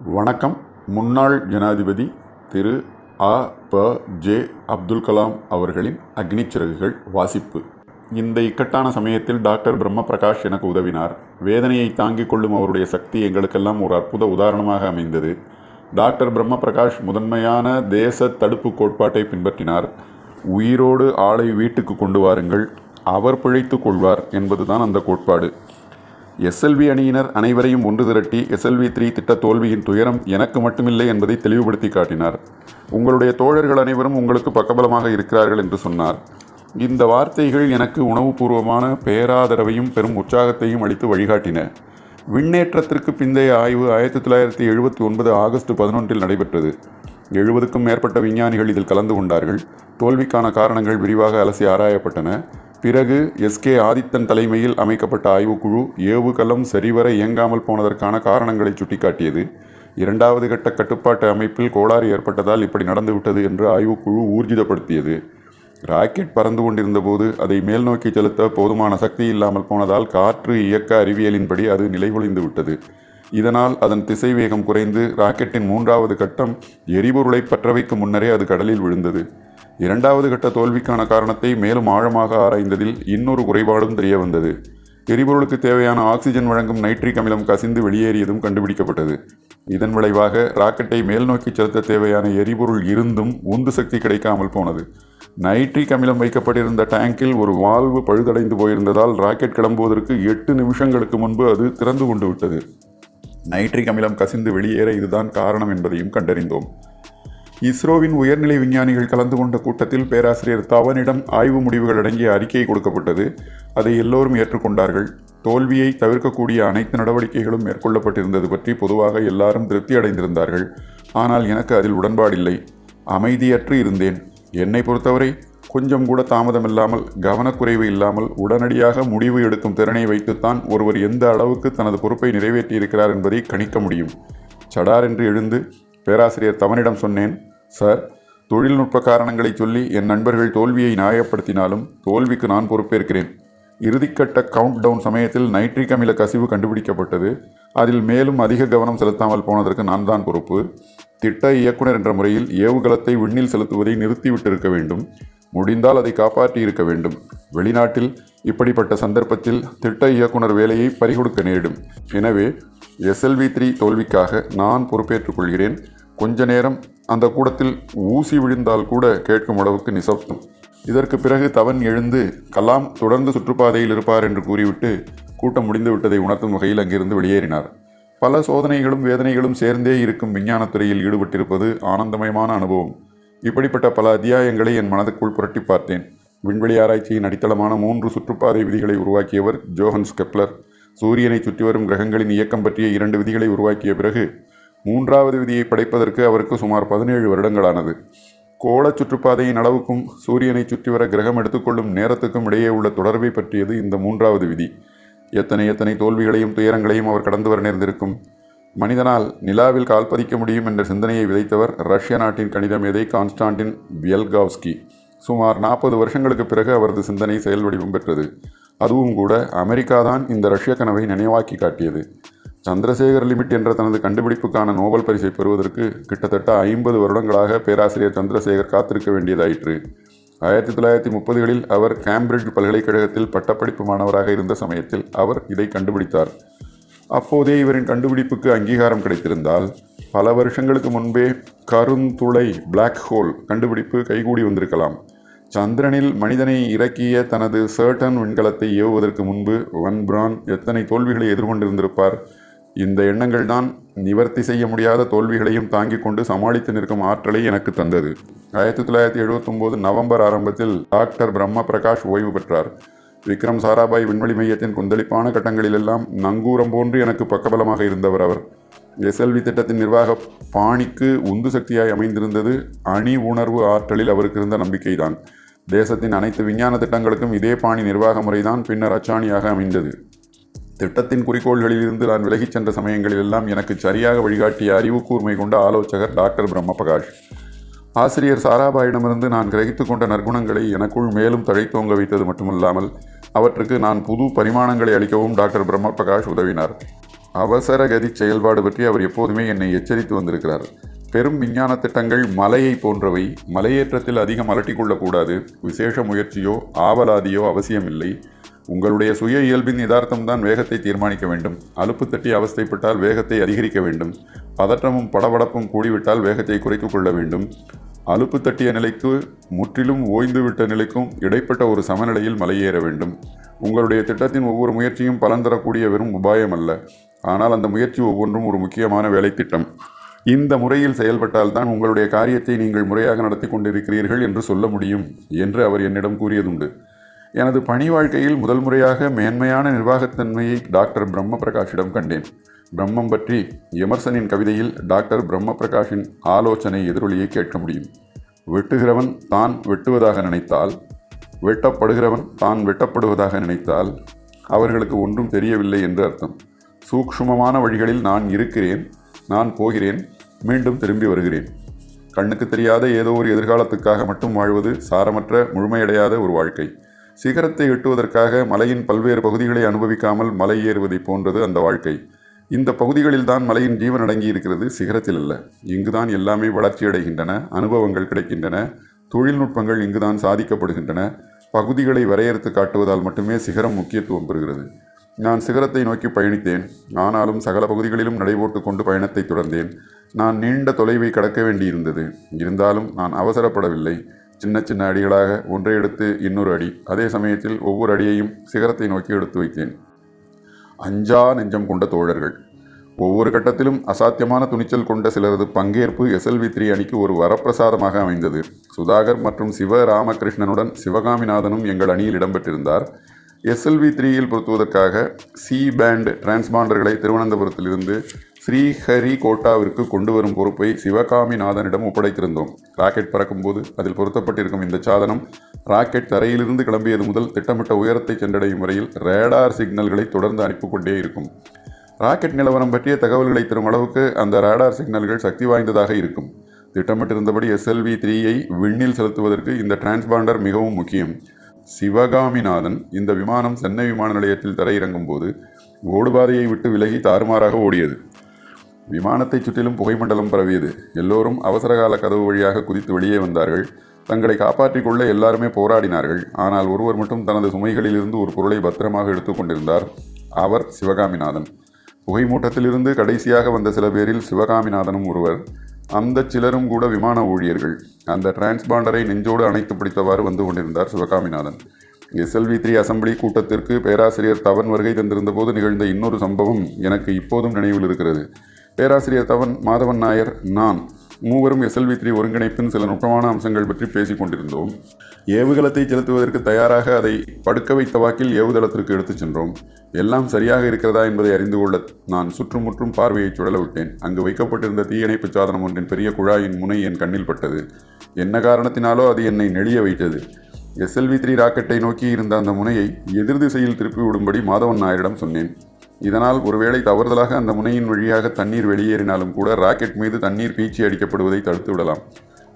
வணக்கம். முன்னாள் ஜனாதிபதி திரு. அ. ப. ஜே. அப்துல் கலாம் அவர்களின் அக்னிச் சிறகுகள் வாசிப்பு. இந்த இக்கட்டான சமயத்தில் டாக்டர் பிரம்ம பிரகாஷ் எனக்கு உதவினார். வேதனையை தாங்கிக் கொள்ளும் அவருடைய சக்தி எங்களுக்கெல்லாம் ஒரு அற்புத உதாரணமாக அமைந்தது. டாக்டர் பிரம்ம பிரகாஷ் முதன்மையான தேச தடுப்பு கோட்பாட்டை பின்பற்றினார். உயிரோடு ஆளை வீட்டுக்கு கொண்டு வாருங்கள். அவர் பிழைத்துக் கொள்வார் என்பதுதான் அந்த கோட்பாடு. எஸ்எல்வி அணியினர் அனைவரையும் ஒன்று திரட்டி எஸ்எல்வி த்ரீ திட்ட தோல்வியின் துயரம் எனக்கு மட்டுமில்லை என்பதை தெளிவுபடுத்தி காட்டினார். உங்களுடைய தோழர்கள் அனைவரும் உங்களுக்கு பக்கபலமாக இருக்கிறார்கள் என்று சொன்னார். இந்த வார்த்தைகள் எனக்கு உணவுபூர்வமான பேராதரவையும் பெரும் உற்சாகத்தையும் அளித்து வழிகாட்டின. விண்ணேற்றத்திற்கு பிந்தைய ஆய்வு ஆயிரத்தி தொள்ளாயிரத்தி எழுபத்தி ஒன்பது ஆகஸ்ட் பதினொன்றில் நடைபெற்றது. எழுபதுக்கும் மேற்பட்ட விஞ்ஞானிகள் இதில் கலந்து கொண்டார்கள். தோல்விக்கான காரணங்கள் விரிவாக அலசி ஆராயப்பட்டன. பிறகு எஸ்கே ஆதித்தன் தலைமையில் அமைக்கப்பட்ட ஆய்வுக்குழு ஏவுகலம் சரிவர இயங்காமல் போனதற்கான காரணங்களை சுட்டிக்காட்டியது. இரண்டாவது கட்ட கட்டுப்பாட்டு அமைப்பில் கோளாறு ஏற்பட்டதால் இப்படி நடந்துவிட்டது என்று ஆய்வுக்குழு ஊர்ஜிதப்படுத்தியது. ராக்கெட் பறந்து கொண்டிருந்தபோது அதை மேல் நோக்கி செலுத்த போதுமான சக்தி இல்லாமல் போனதால் காற்று இயக்க அறிவியலின்படி அது நிலைகுலைந்து விட்டது. இதனால் அதன் திசை வேகம் குறைந்து ராக்கெட்டின் மூன்றாவது கட்டம் எரிபொருளை பற்ற வைக்கும் முன்னரே அது கடலில் விழுந்தது. இரண்டாவது கட்ட தோல்விக்கான காரணத்தை மேலும் ஆழமாக ஆராய்ந்ததில் இன்னொரு குறைபாடும் தெரிய வந்தது. எரிபொருளுக்கு தேவையான ஆக்சிஜன் வழங்கும் நைட்ரிக் அமிலம் கசிந்து வெளியேறியதும் கண்டுபிடிக்கப்பட்டது. இதன் விளைவாக ராக்கெட்டை மேல் நோக்கி செலுத்த தேவையான எரிபொருள் இருந்தும் உந்து சக்தி கிடைக்காமல் போனது. நைட்ரிக் அமிலம் வைக்கப்பட்டிருந்த டேங்கில் ஒரு வால்வு பழுதடைந்து போயிருந்ததால் ராக்கெட் கிளம்புவதற்கு எட்டு நிமிஷங்களுக்கு முன்பு அது திறந்து கொண்டு விட்டது. நைட்ரிக் அமிலம் கசிந்து வெளியேற இதுதான் காரணம் என்பதையும் கண்டறிந்தோம். இஸ்ரோவின் உயர்நிலை விஞ்ஞானிகள் கலந்து கொண்ட கூட்டத்தில் பேராசிரியர் தவனிடம் ஆய்வு முடிவுகள் அடங்கிய அறிக்கை கொடுக்கப்பட்டது. அதை எல்லோரும் ஏற்றுக்கொண்டார்கள். தோல்வியை தவிர்க்கக்கூடிய அனைத்து நடவடிக்கைகளும் மேற்கொள்ளப்பட்டிருந்தது பற்றி பொதுவாக எல்லாரும் திருப்தி அடைந்திருந்தார்கள். ஆனால் எனக்கு அதில் உடன்பாடில்லை. அமைதியற்று இருந்தேன். என்னை பொறுத்தவரை கொஞ்சம் கூட தாமதமில்லாமல் கவனக்குறைவு இல்லாமல் உடனடியாக முடிவு எடுக்கும் திறனை வைத்துத்தான் ஒருவர் எந்த அளவுக்கு தனது பொறுப்பை நிறைவேற்றியிருக்கிறார் என்பதை கணிக்க முடியும். சடார் என்று எழுந்து பேராசிரியர் தவனிடம் சொன்னேன் சார் தொழில்நுட்ப காரணங்களை சொல்லி என் நண்பர்கள் தோல்வியை நியாயப்படுத்தினாலும் தோல்விக்கு நான் பொறுப்பேற்கிறேன். இறுதிக்கட்ட கவுண்ட் டவுன் சமயத்தில் நைட்ரிக் அமில கசிவு கண்டுபிடிக்கப்பட்டது. அதில் மேலும் அதிக கவனம் செலுத்தாமல் போனதற்கு நான் தான் பொறுப்பு. திட்ட இயக்குனர் என்ற முறையில் ஏவுகலத்தை விண்ணில் செலுத்துவதை நிறுத்திவிட்டிருக்க வேண்டும். முடிந்தால் அதை காப்பாற்றி இருக்க வேண்டும். வெளிநாட்டில் இப்படிப்பட்ட சந்தர்ப்பத்தில் திட்ட இயக்குனர் வேலையை பறிகொடுக்க நேரிடும். எனவே எஸ்எல்வி த்ரீ தோல்விக்காக நான் பொறுப்பேற்றுக் கொள்கிறேன். கொஞ்ச நேரம் அந்த கூடத்தில் ஊசி விழுந்தால் கூட கேட்கும் அளவுக்கு நிசப்தம். இதற்கு பிறகு தவன் எழுந்து கலாம் தொடர்ந்து சுற்றுப்பாதையில் இருப்பார் என்று கூறிவிட்டு கூட்டம் முடிந்து விட்டதை உணர்த்தும் வகையில் அங்கிருந்து வெளியேறினார். பல சோதனைகளும் வேதனைகளும் சேர்ந்தே இருக்கும் விஞ்ஞானத்துறையில் ஈடுபட்டிருப்பது ஆனந்தமயமான அனுபவம். இப்படிப்பட்ட பல அத்தியாயங்களை என் மனதுக்குள் புரட்டி பார்த்தேன். விண்வெளி ஆராய்ச்சியின் அடித்தளமான மூன்று சுற்றுப்பாதை விதிகளை உருவாக்கியவர் ஜோஹன்ஸ் கெப்லர் சூரியனை சுற்றி வரும் கிரகங்களின் இயக்கம் பற்றிய இரண்டு விதிகளை உருவாக்கிய பிறகு மூன்றாவது விதியை படைப்பதற்கு அவருக்கு சுமார் பதினேழு வருடங்களானது. கோள சுற்றுப்பாதையின் அளவுக்கும் சூரியனை சுற்றி வர கிரகம் எடுத்துக்கொள்ளும் நேரத்துக்கும் இடையே உள்ள தொடர்பை பற்றியது இந்த மூன்றாவது விதி. எத்தனை எத்தனை தோல்விகளையும் துயரங்களையும் அவர் கடந்து வர நேர்ந்திருக்கும். மனிதனால் நிலாவில் கால் பதிக்க முடியும் என்ற சிந்தனையை விதைத்தவர் ரஷ்ய நாட்டின் கணித மேதை கான்ஸ்டான்டின் வியல்காவ்ஸ்கி. சுமார் நாற்பது வருஷங்களுக்கு பிறகு அவரது சிந்தனை செயல் வடிவம் பெற்றது. அதுவும் கூட அமெரிக்கா தான் இந்த ரஷ்ய கனவை நினைவாக்கி காட்டியது. சந்திரசேகர் லிமிட் என்ற தனது கண்டுபிடிப்புக்கான நோபல் பரிசை பெறுவதற்கு கிட்டத்தட்ட ஐம்பது வருடங்களாக பேராசிரியர் சந்திரசேகர் காத்திருக்க வேண்டியதாயிற்று. ஆயிரத்தி தொள்ளாயிரத்தி முப்பதுகளில் அவர் கேம்பிரிட்ஜ் பல்கலைக்கழகத்தில் பட்டப்படிப்பு மாணவராக இருந்த சமயத்தில் அவர் இதை கண்டுபிடித்தார். அப்போதே இவரின் கண்டுபிடிப்புக்கு அங்கீகாரம் கிடைத்திருந்தால் பல வருஷங்களுக்கு முன்பே கருந்துளை பிளாக் ஹோல் கண்டுபிடிப்பு கைகூடி வந்திருக்கலாம். சந்திரனில் மனிதனை இறக்கிய தனது சர்டன் விண்கலத்தை ஏவுவதற்கு முன்பு வன் பிரான் எத்தனை தோல்விகளை எதிர்கொண்டிருந்திருப்பார்? இந்த எண்ணங்கள் தான் நிவர்த்தி செய்ய முடியாத தோல்விகளையும் தாங்கிக் கொண்டு சமாளித்து நிற்கும் ஆற்றலை எனக்கு தந்தது. ஆயிரத்தி தொள்ளாயிரத்தி எழுபத்தொம்போது நவம்பர் ஆரம்பத்தில் டாக்டர் பிரம்ம பிரகாஷ் ஓய்வு பெற்றார். விக்ரம் சாராபாய் விண்வெளி மையத்தின் கொந்தளிப்பான கட்டங்களிலெல்லாம் நங்கூரம் போன்று எனக்கு பக்கபலமாக இருந்தவர் அவர். எஸ்எல்வி திட்டத்தின் நிர்வாக பாணிக்கு உந்து சக்தியாய் அமைந்திருந்தது அணி உணர்வு ஆற்றலில் அவருக்கு இருந்த நம்பிக்கைதான். தேசத்தின் அனைத்து விஞ்ஞான திட்டங்களுக்கும் இதே பாணி நிர்வாக முறைதான் பின்னர் அச்சாணியாக அமைந்தது. திட்டத்தின் குறிக்கோள்களிலிருந்து நான் விலகிச் சென்ற சமயங்களிலெல்லாம் எனக்கு சரியாக வழிகாட்டிய அறிவு கூர்மை கொண்ட ஆலோசகர் டாக்டர் பிரம்ம பிரகாஷ் ஆசிரியர் சாராபாயிடமிருந்து நான் கிரகித்து கொண்ட நற்குணங்களை எனக்குள் மேலும் தழைத்தோங்க வைத்தது மட்டுமல்லாமல் அவற்றுக்கு நான் புது பரிமாணங்களை அளிக்கவும் டாக்டர் பிரம்ம பிரகாஷ் உதவினார் அவசரகதி செயல்பாடு பற்றி அவர் எப்போதுமே என்னை எச்சரித்து வந்திருக்கிறார். பெரும் விஞ்ஞான திட்டங்கள் மலையை போன்றவை மலையேற்றத்தில் அதிகம் அலட்டிக்கொள்ளக்கூடாது விசேஷ முயற்சியோ ஆவலாதியோ அவசியமில்லை. உங்களுடைய சுய இயல்பின் யதார்த்தம்தான் வேகத்தை தீர்மானிக்க வேண்டும். அலுப்பு தட்டி அவஸ்தைப்பட்டால் வேகத்தை அதிகரிக்க வேண்டும். பதற்றமும் படபடப்பும் கூடிவிட்டால் வேகத்தை குறைத்துக் கொள்ள வேண்டும். அலுப்பு தட்டிய நிலைக்கு முற்றிலும் ஓய்ந்துவிட்ட நிலைக்கும் இடைப்பட்ட ஒரு சமநிலையில் மலையேற வேண்டும். உங்களுடைய திட்டத்தின் ஒவ்வொரு முயற்சியும் பலன் தரக்கூடிய வெறும் உபாயம் அல்ல ஆனால் அந்த முயற்சி ஒவ்வொன்றும் ஒரு முக்கியமான வேலை திட்டம் இந்த முறையில் செயல்பட்டால்தான் உங்களுடைய காரியத்தை நீங்கள் முறையாக நடத்தி கொண்டிருக்கிறீர்கள் என்று சொல்ல முடியும் என்று அவர் என்னிடம் கூறியதுண்டு. எனது பணி வாழ்க்கையில் முதல் முறையாக மேன்மையான நிர்வாகத்தன்மையை டாக்டர் பிரம்ம பிரகாஷிடம் கண்டேன். பிரம்மம் பற்றி எமர்சனின் கவிதையில் டாக்டர் பிரம்ம பிரகாஷின் ஆலோசனை எதிரொலியை கேட்க முடியும். வெட்டுகிறவன் தான் வெட்டுவதாக நினைத்தால் வெட்டப்படுகிறவன் தான் வெட்டப்படுவதாக நினைத்தால் அவர்களுக்கு ஒன்றும் தெரியவில்லை என்று அர்த்தம். சூக்ஷ்மமான வழிகளில் நான் இருக்கிறேன் நான் போகிறேன் மீண்டும் திரும்பி வருகிறேன். கண்ணுக்கு தெரியாத ஏதோ ஒரு எதிர்காலத்துக்காக மட்டும் வாழ்வது சாரமற்ற முழுமையடையாத ஒரு வாழ்க்கை. சிகரத்தை எட்டுவதற்காக மலையின் பல்வேறு பகுதிகளை அனுபவிக்காமல் மலை ஏறுவதைப் போன்றது அந்த வாழ்க்கை. இந்த பகுதிகளில் தான் மலையின் ஜீவன் அடங்கி இருக்கிறது சிகரத்தில் அல்ல. இங்குதான் எல்லாமே வளர்ச்சியடைகின்றன அனுபவங்கள் கிடைக்கின்றன. தொழில்நுட்பங்கள் இங்குதான் சாதிக்கப்படுகின்றன. பகுதிகளை வரையறுத்து காட்டுவதால் மட்டுமே சிகரம் முக்கியத்துவம் பெறுகிறது. நான் சிகரத்தை நோக்கி பயணித்தேன். ஆனாலும் சகல பகுதிகளிலும் நடைபோட்டு கொண்டு பயணத்தை தொடர்ந்தேன். நான் நீண்ட தொலைவை கடக்க வேண்டியிருந்தது. இருந்தாலும் நான் அவசரப்படவில்லை. சின்ன சின்ன அடிகளாக ஒன்றை எடுத்து இன்னொரு அடி. அதே சமயத்தில் ஒவ்வொரு அடியையும் சிகரத்தை நோக்கி எடுத்து வைத்தேன். அஞ்சா நெஞ்சம் கொண்ட தோழர்கள். ஒவ்வொரு கட்டத்திலும் அசாத்தியமான துணிச்சல் கொண்ட சிலரது பங்கேற்பு எஸ்எல்வி த்ரீ அணிக்கு ஒரு வரப்பிரசாதமாக அமைந்தது. சுதாகர் மற்றும் சிவ ராமகிருஷ்ணனுடன் சிவகாமிநாதனும் எங்கள் அணியில் இடம்பெற்றிருந்தார். எஸ்எல்வி த்ரீயில் பொருத்துவதற்காக சி பேண்ட் டிரான்ஸ்பாண்டர்களை திருவனந்தபுரத்திலிருந்து ஸ்ரீஹரி கோட்டாவிற்கு கொண்டு வரும் பொறுப்பை சிவகாமிநாதனிடம் ஒப்படைத்திருந்தோம். ராக்கெட் பறக்கும்போது அதில் பொருத்தப்பட்டிருக்கும் இந்த சாதனம் ராக்கெட் தரையிலிருந்து கிளம்பியது முதல் திட்டமிட்ட உயரத்தை சென்றடையும் வரையில் ரேடார் சிக்னல்களை தொடர்ந்து அனுப்பிக்கொண்டே இருக்கும். ராக்கெட் நிலவரம் பற்றிய தகவல்களை தரும் அளவுக்கு அந்த ரேடார் சிக்னல்கள் சக்தி வாய்ந்ததாக இருக்கும். திட்டமிட்டிருந்தபடி எஸ்எல்வி த்ரீயை விண்ணில் செலுத்துவதற்கு இந்த டிரான்ஸ்பாண்டர் மிகவும் முக்கியம். சிவகாமிநாதன் இந்த விமானம் சென்னை விமான நிலையத்தில் தரையிறங்கும் போது ஓடுபாதையை விட்டு விலகி தாறுமாறாக ஓடியது. விமானத்தைச் சுற்றிலும் புகைமண்டலம் பரவியது. எல்லோரும் அவசரகால கதவு வழியாக குதித்து வெளியே வந்தார்கள். தங்களை காப்பாற்றிக் கொள்ள எல்லாருமே போராடினார்கள். ஆனால் ஒருவர் மட்டும் தனது சுமைகளிலிருந்து ஒரு பொருளை பத்திரமாக எடுத்துக்கொண்டிருந்தார் அவர் சிவகாமிநாதன். புகைமூட்டத்திலிருந்து கடைசியாக வந்த சில பேரில் சிவகாமிநாதனும் ஒருவர். அந்த சிலரும் கூட விமான ஊழியர்கள். அந்த டிரான்ஸ்பாண்டரை நெஞ்சோடு அணைத்து பிடித்தவாறு வந்து கொண்டிருந்தார் சிவகாமிநாதன். எஸ்எல்வி த்ரீ அசம்பிளி கூட்டத்திற்கு பேராசிரியர் தவன் வருகை தந்திருந்த போது நிகழ்ந்த இன்னொரு சம்பவம் எனக்கு இப்போதும் நினைவில் இருக்கிறது. பேராசிரியர் தவன் மாதவன் நாயர் நான் மூவரும் எஸ்எல்வி த்ரீ ஒருங்கிணைப்பின் சில நுட்பமான அம்சங்கள் பற்றி பேசிக் கொண்டிருந்தோம். ஏவுதளத்தை செலுத்துவதற்கு தயாராக அதை படுக்க வைத்த வாக்கில் ஏவுதளத்திற்கு எடுத்துச் சென்றோம். எல்லாம் சரியாக இருக்கிறதா என்பதை அறிந்து கொள்ள நான் சுற்றுமுற்றும் பார்வையை சுழல விட்டேன். அங்கு வைக்கப்பட்டிருந்த தீயணைப்பு சாதனம் ஒன்றின் பெரிய குழாயின் முனை என் கண்ணில் பட்டது. என்ன காரணத்தினாலோ அது என்னை நெளிய வைத்தது. எஸ்எல்வி த்ரீ ராக்கெட்டை நோக்கி இருந்த அந்த முனையை எதிர் திசையில் திருப்பி விடும்படி மாதவன் நாயரிடம் சொன்னேன். இதனால் ஒருவேளை தவறுதலாக அந்த முனையின் வழியாக தண்ணீர் வெளியேறினாலும் கூட ராக்கெட் மீது தண்ணீர் பீச்சி அடிக்கப்படுவதை தடுத்து விடலாம்.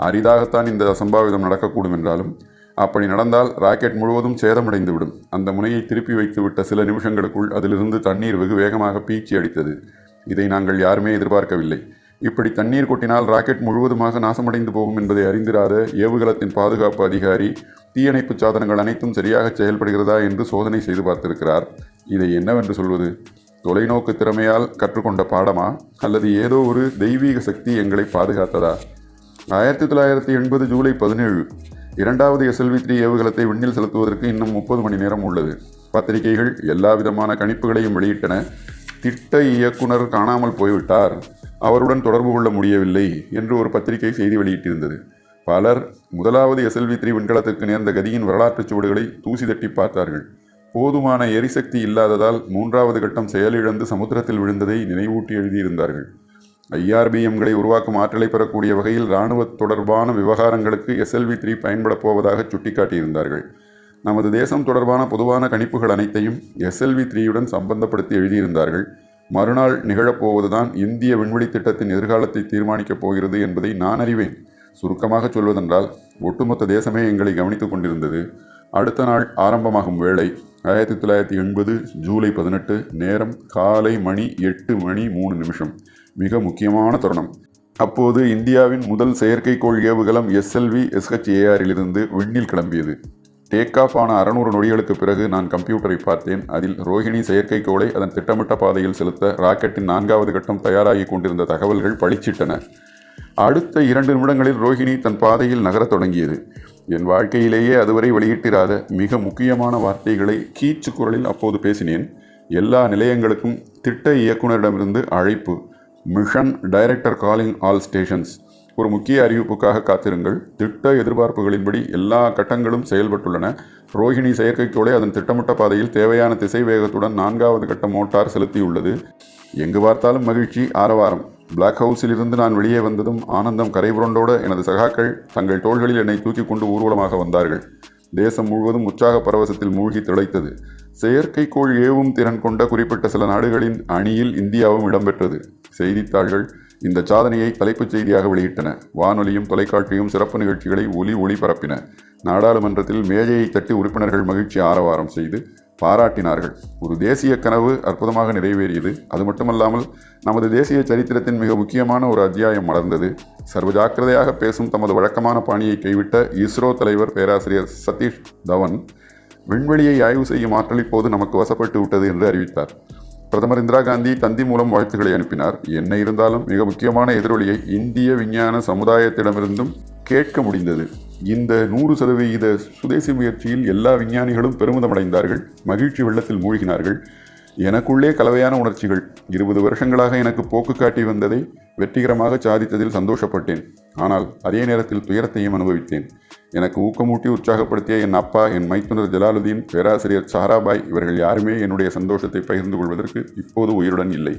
அரிதாகத்தான் இந்த அசம்பாவிதம் நடக்கக்கூடும் என்றாலும் அப்படி நடந்தால் ராக்கெட் முழுவதும் சேதமடைந்துவிடும். அந்த முனையை திருப்பி வைத்துவிட்ட சில நிமிஷங்களுக்குள் அதிலிருந்து தண்ணீர் வெகு வேகமாக பீச்சி அடித்தது. இதை நாங்கள் யாருமே எதிர்பார்க்கவில்லை. இப்படி தண்ணீர் கொட்டினால் ராக்கெட் முழுவதுமாக நாசமடைந்து போகும் என்பதை அறிந்திராத ஏவுகலத்தின் பாதுகாப்பு அதிகாரி தீயணைப்பு சாதனங்கள் அனைத்தும் சரியாக செயல்படுகிறதா என்று சோதனை செய்து பார்த்திருக்கிறார். இதை என்னவென்று சொல்வது? தொலைநோக்கு திறமையால் கற்றுக்கொண்ட பாடமா? அல்லது ஏதோ ஒரு தெய்வீக சக்தி எங்களை பாதுகாத்ததா? ஆயிரத்தி தொள்ளாயிரத்தி எண்பது ஜூலை பதினேழு இரண்டாவது எஸ்எல்வி த்ரீ ஏவுகலத்தை விண்ணில் செலுத்துவதற்கு இன்னும் முப்பது மணி நேரம் உள்ளது. பத்திரிகைகள் எல்லா விதமான கணிப்புகளையும் வெளியிட்டன. திட்ட இயக்குனர் காணாமல் போய்விட்டார். அவருடன் தொடர்பு கொள்ள முடியவில்லை என்று ஒரு பத்திரிகை செய்தி வெளியிட்டிருந்தது. பலர் முதலாவது எஸ்எல்வி த்ரீ விண்கலத்திற்கு நேர்ந்த கதியின் வரலாற்றுச் சுவடுகளை தூசி தட்டி பார்த்தார்கள். போதுமான எரிசக்தி இல்லாததால் மூன்றாவது கட்டம் செயலிழந்து சமுத்திரத்தில் விழுந்ததை நினைவூட்டி எழுதியிருந்தார்கள். ஐஆர்பிஎம்களை உருவாக்கும் ஆற்றலை பெறக்கூடிய வகையில் இராணுவ தொடர்பான விவகாரங்களுக்கு எஸ்எல்வி த்ரீ பயன்படப் போவதாக சுட்டிக்காட்டியிருந்தார்கள். நமது தேசம் தொடர்பான பொதுவான கணிப்புகள் அனைத்தையும் எஸ்எல்வி த்ரீயுடன் சம்பந்தப்படுத்தி எழுதியிருந்தார்கள். மறுநாள் நிகழப்போவதுதான் இந்திய விண்வெளி திட்டத்தின் எதிர்காலத்தை தீர்மானிக்கப் போகிறது என்பதை நான் அறிவேன். சுருக்கமாக சொல்வதென்றால் ஒட்டுமொத்த தேசமே எங்களை கவனித்துக் கொண்டிருந்தது. அடுத்த நாள் ஆரம்பமாகும் வேளை ஆயிரத்தி தொள்ளாயிரத்தி எண்பது ஜூலை பதினெட்டு நேரம் காலை மணி எட்டு மணி மூணு நிமிஷம். மிக முக்கியமான தருணம். அப்போது இந்தியாவின் முதல் செயற்கைக்கோள் ஏவுகலம் எஸ்எல்வி எஸ்ஹெச்ஏஆரிலிருந்து விண்ணில் கிளம்பியது. டேக் ஆஃப் ஆன அறநூறு நொடிகளுக்கு பிறகு நான் கம்ப்யூட்டரை பார்த்தேன். அதில் ரோஹிணி செயற்கைக்கோளை அதன் திட்டமிட்ட பாதையில் செலுத்த ராக்கெட்டின் நான்காவது கட்டம் தயாராகி கொண்டிருந்த தகவல்கள் பளிச்சிட்டன. அடுத்த இரண்டு நிமிடங்களில் ரோஹிணி தன் பாதையில் நகரத் தொடங்கியது. என் வாழ்க்கையிலேயே அதுவரை வெளியிட்டிராத மிக முக்கியமான வார்த்தைகளை கீச்சு குரலில் அப்போது பேசினேன். எல்லா நிலையங்களுக்கும் திட்ட இயக்குனரிடமிருந்து அழைப்பு. Mission director calling all stations. ஒரு முக்கிய அறிவிப்புக்காக காத்திருங்கள். திட்ட எதிர்பார்ப்புகளின்படி எல்லா கட்டங்களும் செயல்பட்டுள்ளன. ரோஹிணி செயற்கைக்கோளை அதன் திட்டமிட்ட பாதையில் தேவையான திசை வேகத்துடன் நான்காவது கட்ட மோட்டார் செலுத்தியுள்ளது. எங்கு பார்த்தாலும் மகிழ்ச்சி ஆரவாரம். பிளாக் ஹவுஸிலிருந்து நான் வெளியே வந்ததும் ஆனந்தம் கரைபுரண்டோட எனது சகாக்கள் தங்கள் தோள்களில் என்னை தூக்கி கொண்டு ஊர்வலமாக வந்தார்கள். தேசம் முழுவதும் உற்சாக பரவசத்தில் மூழ்கி திளைத்தது. செயற்கைக்கோள் ஏவும் திறன் கொண்ட குறிப்பிட்ட சில நாடுகளின் அணியில் இந்தியாவும் இடம்பெற்றது. செய்தித்தாள்கள் இந்த சாதனையை தலைப்புச் செய்தியாக வெளியிட்டன. வானொலியும் தொலைக்காட்சியும் சிறப்பு நிகழ்ச்சிகளை ஒலி ஒளிபரப்பின. நாடாளுமன்றத்தில் மேஜையை தட்டி உறுப்பினர்கள் மகிழ்ச்சி ஆரவாரம் செய்து பாராட்டினார்கள். ஒரு தேசிய கனவு அற்புதமாக நிறைவேறியது. அது மட்டுமல்லாமல் நமது தேசிய சரித்திரத்தின் மிக முக்கியமான ஒரு அத்தியாயம் மலர்ந்தது. சர்வ ஜாக்கிரதையாக பேசும் தமது வழக்கமான பாணியை கைவிட்ட இஸ்ரோ தலைவர் பேராசிரியர் சதீஷ் தவன் விண்வெளியை ஆய்வு செய்யும் ஆற்றல் இப்போது நமக்கு வசப்பட்டு விட்டது என்று அறிவித்தார். பிரதமர் இந்திரா காந்தி தந்தி மூலம் வாழ்த்துக்களை அனுப்பினார். என்ன இருந்தாலும் மிக முக்கியமான எதிரொலியை இந்திய விஞ்ஞான சமுதாயத்திடமிருந்தும் கேட்க முடிந்தது. இந்த நூறு சதவிகித சுதேசி முயற்சியில் எல்லா விஞ்ஞானிகளும் பெருமிதமடைந்தார்கள். மகிழ்ச்சி வெள்ளத்தில் மூழ்கினார்கள். எனக்குள்ளே கலவையான உணர்ச்சிகள். இருபது வருஷங்களாக எனக்கு போக்கு காட்டி வந்ததை வெற்றிகரமாக சாதித்ததில் சந்தோஷப்பட்டேன். ஆனால் அதே நேரத்தில் துயரத்தையும் அனுபவித்தேன். எனக்கு ஊக்கமூட்டி உற்சாகப்படுத்திய என் அப்பா என் மைத்துனர் ஜலாலுதீன் பேராசிரியர் சாராபாய் இவர்கள் யாருமே என்னுடைய சந்தோஷத்தை பகிர்ந்து கொள்வதற்கு இப்போது உயிருடன் இல்லை.